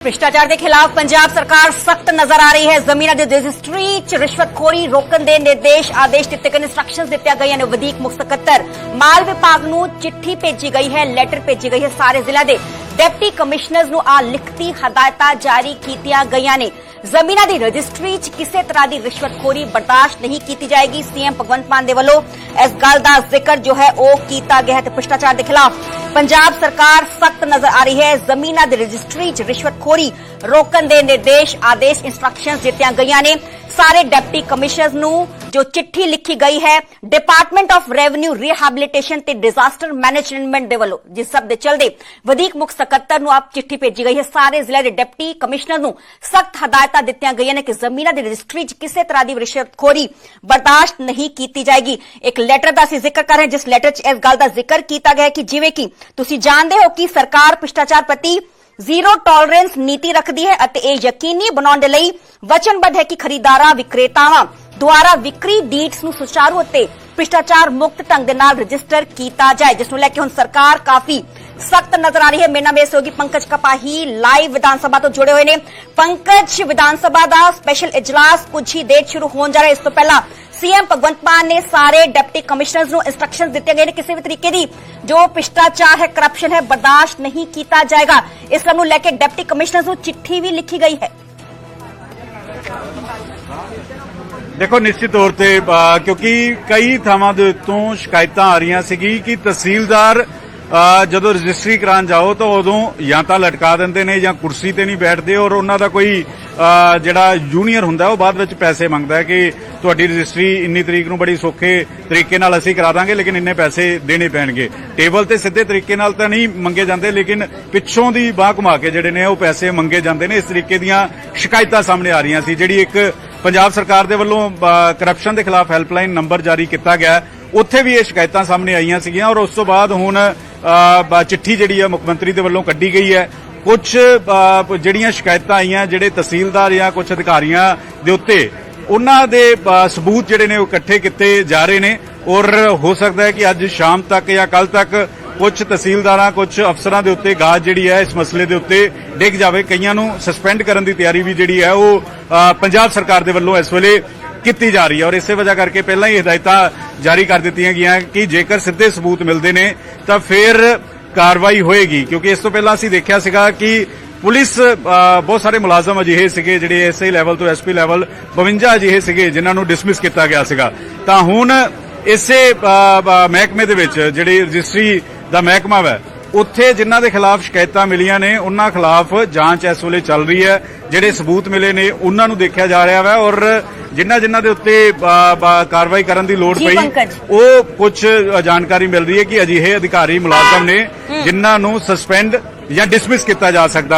ਭ੍ਰਿਸ਼ਟਾਚਾਰ ਦੇ ਖਿਲਾਫ ਪੰਜਾਬ ਸਰਕਾਰ ਸਖਤ ਨਜ਼ਰ ਆ ਰਹੀ ਹੈ। ਜ਼ਮੀਨਾਂ ਦੀ ਰਜਿਸਟਰੀ 'ਚ ਰਿਸ਼ਵਤਖੋਰੀ ਰੋਕਣ ਦੇ ਨਿਰਦੇਸ਼ ਆਦੇਸ਼ ਦਿੱਤੇ ਗਏ ਨੇ। ਇਨਸਟਰਕਸ਼ਨਸ ਦਿੱਤੇ ਗਏ ਨੇ। ਵਧੀਕ ਮੁੱਖ ਸਕੱਤਰ ਮਾਲ ਵਿਭਾਗ ਨੂੰ ਚਿੱਠੀ ਭੇਜੀ ਗਈ ਹੈ। ਲੈਟਰ ਭੇਜੀ ਗਈ ਹੈ ਸਾਰੇ ਜ਼ਿਲ੍ਹਿਆਂ ਦੇ। ਡਿਪਟੀ ਕਮਿਸ਼ਨਰਸ ਨੂੰ ਆ ਲਿਖਤੀ ਹਦਾਇਤਾਂ ਜਾਰੀ ਕੀਤੀਆਂ ਗਈਆਂ ਨੇ। ਜ਼ਮੀਨਾਂ ਦੀ ਰਜਿਸਟਰੀ 'ਚ ਕਿਸੇ ਤਰ੍ਹਾਂ ਦੀ ਰਿਸ਼ਵਤਖੋਰੀ ਬਰਦਾਸ਼ਤ ਨਹੀਂ ਕੀਤੀ ਜਾਏਗੀ। ਸੀਐਮ ਭਗਵੰਤ ਮਾਨ ਦੇ ਵੱਲੋਂ ਇਸ ਗੱਲ ਦਾ ਜ਼ਿਕਰ ਜੋ ਹੈ ਉਹ ਕੀਤਾ ਗਿਆ ਹੈ ਤੇ ਭ੍ਰਿਸ਼ਟਾਚਾਰ ਦੇ ਖਿਲਾਫ ਪੰਜਾਬ ਸਰਕਾਰ ਸਖਤ ਨਜ਼ਰ ਆ ਰਹੀ ਹੈ। ਜ਼ਮੀਨਾਂ ਦੀ ਰਜਿਸਟਰੀ 'ਚ ਰਿਸ਼ਵਤਖੋਰੀ ਰੋਕਣ ਦੇ ਨਿਰਦੇਸ਼ ਆਦੇਸ਼ ਇਨਸਟਰਕਸ਼ਨਸ ਦਿੱਤੀਆਂ ਗਈਆਂ ਨੇ। ਸਾਰੇ ਡਿਪਟੀ ਕਮਿਸ਼ਨਰਸ ਨੂੰ ਜੋ ਚਿੱਠੀ ਲਿਖੀ ਗਈ ਹੈ ਡਿਪਾਰਟਮੈਂਟ ਆਫ ਰੈਵਨਿਊ ਰੀਹੈਬਿਲਿਟੇਸ਼ਨ ਤੇ ਡਿਜ਼ਾਸਟਰ ਮੈਨੇਜਮੈਂਟ ਦੇ ਵੱਲੋਂ, ਜਿਸ ਸਭ ਦੇ ਚਲਦੇ ਵਧੀਕ ਮੁੱਖ ਸਕੱਤਰ ਨੂੰ ਆਪ ਚਿੱਠੀ ਭੇਜੀ ਗਈ ਹੈ। ਸਾਰੇ ਜ਼ਿਲ੍ਹੇ ਦੇ ਡਿਪਟੀ ਕਮਿਸ਼ਨਰ ਨੂੰ ਸਖਤ ਹਦਾਇਤਾਂ ਦਿੱਤੀਆਂ ਗਈਆਂ ਨੇ ਕਿ ਜ਼ਮੀਨਾਂ ਦੀ ਰਜਿਸਟਰੀ 'ਚ ਕਿਸੇ ਤਰ੍ਹਾਂ ਦੀ ਰਿਸ਼ਵਤਖੋਰੀ ਬਰਦਾਸ਼ਤ ਨਹੀਂ ਕੀਤੀ ਜਾਏਗੀ। ਇੱਕ ਲੈਟਰ ਦਾ ਅਸੀਂ ਜ਼ਿਕਰ ਕਰ ਰਹੇ ਜਿਸ ਲੈਟਰ 'ਚ ਇਸ ਗੱਲ ਦਾ ਜ਼ਿਕਰ ਕੀਤਾ ਗਿਆ ਹੈ ਕਿ ਜਿਵੇਂ ਕਿ ਤੁਸੀਂ ਜਾਣਦੇ ਹੋ ਕਿ ਸਰਕਾਰ ਭ੍ਰਿਸ਼ਟਾਚਾਰ ਪ੍ਰਤੀ ਜ਼ੀਰੋ ਟੋਲਰੈਂਸ ਨੀਤੀ ਰੱਖਦੀ ਹੈ ਅਤੇ ਇਹ ਯਕੀਨੀ ਬਣਾਉਣ ਦੇ ਲਈ ਵਚਨਬੱਧ ਹੈ ਕਿ ਖਰੀਦਾਰਾਂ ਵਿਕਰੇਤਾਵਾਂ ਦੁਆਰਾ ਵਿਕਰੀ ਡੀਡਸ ਨੂੰ ਸੁਚਾਰੂ ਅਤੇ ਭ੍ਰਿਸ਼ਟਾਚਾਰ ਮੁਕਤ ਢੰਗ ਦੇ ਨਾਲ ਰਜਿਸਟਰ ਕੀਤਾ ਜਾਏ, ਜਿਸ ਨੂੰ ਲੈ ਕੇ ਹੁਣ ਸਰਕਾਰ ਕਾਫੀ ਸਖਤ ਨਜ਼ਰ ਆ ਰਹੀ ਹੈ ਮੇਰਾ ਨਾਮ ਹੋਗੀ ਪੰਕਜ ਕਪਾਹੀ ਲਾਈਵ ਵਿਧਾਨ ਸਭਾ ਤੋਂ ਜੁੜੇ ਹੋਏ ਨੇ ਪੰਕਜ ਵਿਧਾਨ ਸਭਾ ਦਾ ਸਪੈਸ਼ਲ ਇਜਲਾਸ ਕੁਝ ਹੀ ਦੇਰ ਸ਼ੁਰੂ ਹੋਣ ਜਾ ਰਿਹਾ ਇਸ ਤੋਂ ਪਹਿਲਾਂ ਸੀਐਮ ਭਗਵੰਤ ਮਾਨ ਨੇ ਸਾਰੇ ਡਿਪਟੀ ਕਮਿਸ਼ਨਰਸ ਨੂੰ ਇਨਸਟਰਕਸ਼ਨਸ ਦਿੱਤੇ ਗਏ ਨੇ ਕਿਸੇ ਵੀ ਤਰੀਕੇ ਦੀ ਜੋ ਭ੍ਰਿਸ਼ਟਾਚਾਰ ਹੈ ਕਰਪਸ਼ਨ ਹੈ ਬਰਦਾਸ਼ਤ ਨਹੀਂ ਕੀਤਾ ਜਾਏਗਾ ਇਸ ਨੂੰ ਲੈ ਕੇ ਡਿਪਟੀ ਕਮਿਸ਼ਨਰਸ ਨੂੰ ਚਿੱਠੀ ਵੀ ਲਿਖੀ ਗਈ ਹੈ ਦੇਖੋ ਨਿਸ਼ਚਿਤ ਤੌਰ ਤੇ ਕਿਉਂਕਿ ਕਈ ਥਾਵਾਂ ਦੇ ਉੱਤੋਂ ਸ਼ਿਕਾਇਤਾਂ ਆ ਰਹੀਆਂ ਸੀਗੀ ਕਿ ਤਹਿਸੀਲਦਾਰ ਜਦੋਂ ਰਜਿਸਟਰੀ ਕਰਾਉਣ ਜਾਓ ਤਾਂ ਉਦੋਂ ਜਾਂ ਤਾਂ ਲਟਕਾ ਦਿੰਦੇ ਨੇ ਜਾਂ ਕੁਰਸੀ ਤੇ ਨਹੀਂ ਬੈਠਦੇ ਔਰ ਉਹਨਾਂ ਦਾ ਕੋਈ ਜਿਹੜਾ ਜੂਨੀਅਰ ਹੁੰਦਾ ਉਹ ਬਾਅਦ ਵਿੱਚ ਪੈਸੇ ਮੰਗਦਾ ਹੈ ਕਿ ਤੁਹਾਡੀ ਰਜਿਸਟਰੀ ਇੰਨੀ ਤਰੀਕ ਨੂੰ ਬੜੀ ਸੌਖੇ ਤਰੀਕੇ ਨਾਲ ਅਸੀਂ ਕਰਾ ਦਾਂਗੇ, ਲੇਕਿਨ ਇੰਨੇ ਪੈਸੇ ਦੇਣੇ ਪੈਣਗੇ। ਟੇਬਲ ਤੇ ਸਿੱਧੇ ਤਰੀਕੇ ਨਾਲ ਤਾਂ ਨਹੀਂ ਮੰਗੇ ਜਾਂਦੇ, ਲੇਕਿਨ ਪਿੱਛੋਂ ਦੀ ਬਾਹ ਘੁਮਾ ਕੇ ਜਿਹੜੇ ਨੇ ਉਹ ਪੈਸੇ ਮੰਗੇ ਜਾਂਦੇ ਨੇ। ਇਸ ਤਰੀਕੇ ਦੀਆਂ ਸ਼ਿਕਾਇਤਾਂ ਸਾਹਮਣੇ ਆ ਰਹੀਆਂ ਸੀ, ਜਿਹੜੀ ਇੱਕ ਪੰਜਾਬ ਸਰਕਾਰ ਦੇ ਵੱਲੋਂ ਕਰਪਸ਼ਨ ਦੇ ਖਿਲਾਫ ਹੈਲਪਲਾਈਨ ਨੰਬਰ ਜਾਰੀ ਕੀਤਾ ਗਿਆ। ਉੱਥੇ ਵੀ ਇਹ ਸ਼ਿਕਾਇਤਾਂ ਸਾਹਮਣੇ ਆਈਆਂ ਸੀਗੀਆਂ ਔਰ ਉਸ ਤੋਂ ਬਾਅਦ ਹੁਣ ਚਿੱਠੀ ਜਿਹੜੀ ਹੈ ਮੁੱਖ ਮੰਤਰੀ ਦੇ ਵੱਲੋਂ ਕੱਢੀ ਗਈ ਹੈ। ਕੁਝ ਜਿਹੜੀਆਂ ਸ਼ਿਕਾਇਤਾਂ ਆਈਆਂ, ਜਿਹੜੇ ਤਹਿਸੀਲਦਾਰ ਜਾਂ ਕੁਝ ਅਧਿਕਾਰੀਆਂ ਦੇ ਉੱਤੇ, ਉਹਨਾਂ ਦੇ ਸਬੂਤ ਜਿਹੜੇ ਨੇ ਉਹ ਇਕੱਠੇ ਕੀਤੇ ਜਾ ਰਹੇ ਨੇ। ਔਰ ਹੋ ਸਕਦਾ ਹੈ ਕਿ ਅੱਜ ਸ਼ਾਮ ਤੱਕ ਜਾਂ ਕੱਲ ਤੱਕ ਕੁਝ ਤਹਿਸੀਲਦਾਰਾਂ ਕੁਝ ਅਫਸਰਾਂ ਦੇ ਉੱਤੇ ਗਾਜ ਜਿਹੜੀ ਹੈ ਇਸ ਮਸਲੇ ਦੇ ਉੱਤੇ ਡਿੱਗ ਜਾਵੇ। ਕਈਆਂ ਨੂੰ ਸਸਪੈਂਡ ਕਰਨ ਦੀ ਤਿਆਰੀ ਵੀ ਜਿਹੜੀ ਹੈ ਉਹ ਪੰਜਾਬ ਸਰਕਾਰ ਦੇ ਵੱਲੋਂ ਇਸ ਵੇਲੇ ਕੀਤੀ ਜਾ ਰਹੀ ਹੈ ਔਰ ਇਸੇ ਵਜ੍ਹਾ ਕਰਕੇ ਪਹਿਲਾਂ ਹੀ ਹਦਾਇਤਾਂ ਜਾਰੀ ਕਰ ਦਿੱਤੀਆਂ ਗਈਆਂ ਕਿ ਜੇਕਰ ਸਿੱਧੇ ਸਬੂਤ ਮਿਲਦੇ ਨੇ ਤਾਂ ਫਿਰ ਕਾਰਵਾਈ ਹੋਏਗੀ, ਕਿਉਂਕਿ ਇਸ ਤੋਂ ਪਹਿਲਾਂ ਅਸੀਂ ਦੇਖਿਆ ਸੀਗਾ ਕਿ ਪੁਲਿਸ ਬਹੁਤ ਸਾਰੇ ਮੁਲਾਜ਼ਮ ਅਜਿਹੇ ਸੀਗੇ ਜਿਹੜੇ ਐਸਆਈ ਲੈਵਲ ਤੋਂ ਐਸਪੀ ਲੈਵਲ 52 ਅਜਿਹੇ ਸੀਗੇ ਜਿਨ੍ਹਾਂ ਨੂੰ ਡਿਸਮਿਸ ਕੀਤਾ ਗਿਆ ਸੀਗਾ। ਤਾਂ ਹੁਣ ਇਸੇ ਮਹਿਕਮੇ ਦੇ ਵਿੱਚ ਜਿਹੜੀ ਰਜਿਸਟਰੀ ਦਾ ਮਹਿਕਮਾ ਹੈ ਉੱਥੇ ਜਿਨ੍ਹਾਂ ਦੇ ਖਿਲਾਫ ਸ਼ਿਕਾਇਤਾਂ ਮਿਲੀਆਂ ਨੇ, ਉਹਨਾਂ ਖਿਲਾਫ ਜਾਂਚ ਇਸ ਵੇਲੇ ਚੱਲ ਰਹੀ ਹੈ। ਜਿਹੜੇ ਸਬੂਤ ਮਿਲੇ ਨੇ, ਉਹਨਾਂ ਨੂੰ ਦੇਖਿਆ ਜਾ ਰਿਹਾ ਹੈ ਔਰ ਜਿਨ੍ਹਾਂ ਜਿਨ੍ਹਾਂ ਦੇ ਉੱਤੇ ਕਾਰਵਾਈ ਕਰਨ ਦੀ ਲੋੜ ਪਈ। ਉਹ ਕੁਝ ਜਾਣਕਾਰੀ ਮਿਲ ਰਹੀ ਹੈ ਕਿ ਅਜਿਹੇ ਅਧਿਕਾਰੀ ਮੁਲਾਜ਼ਮ ਨੇ ਜਿਨ੍ਹਾਂ ਨੂੰ ਸਸਪੈਂਡ ਜਾਂ ਡਿਸਮਿਸ ਕੀਤਾ ਜਾ ਸਕਦਾ।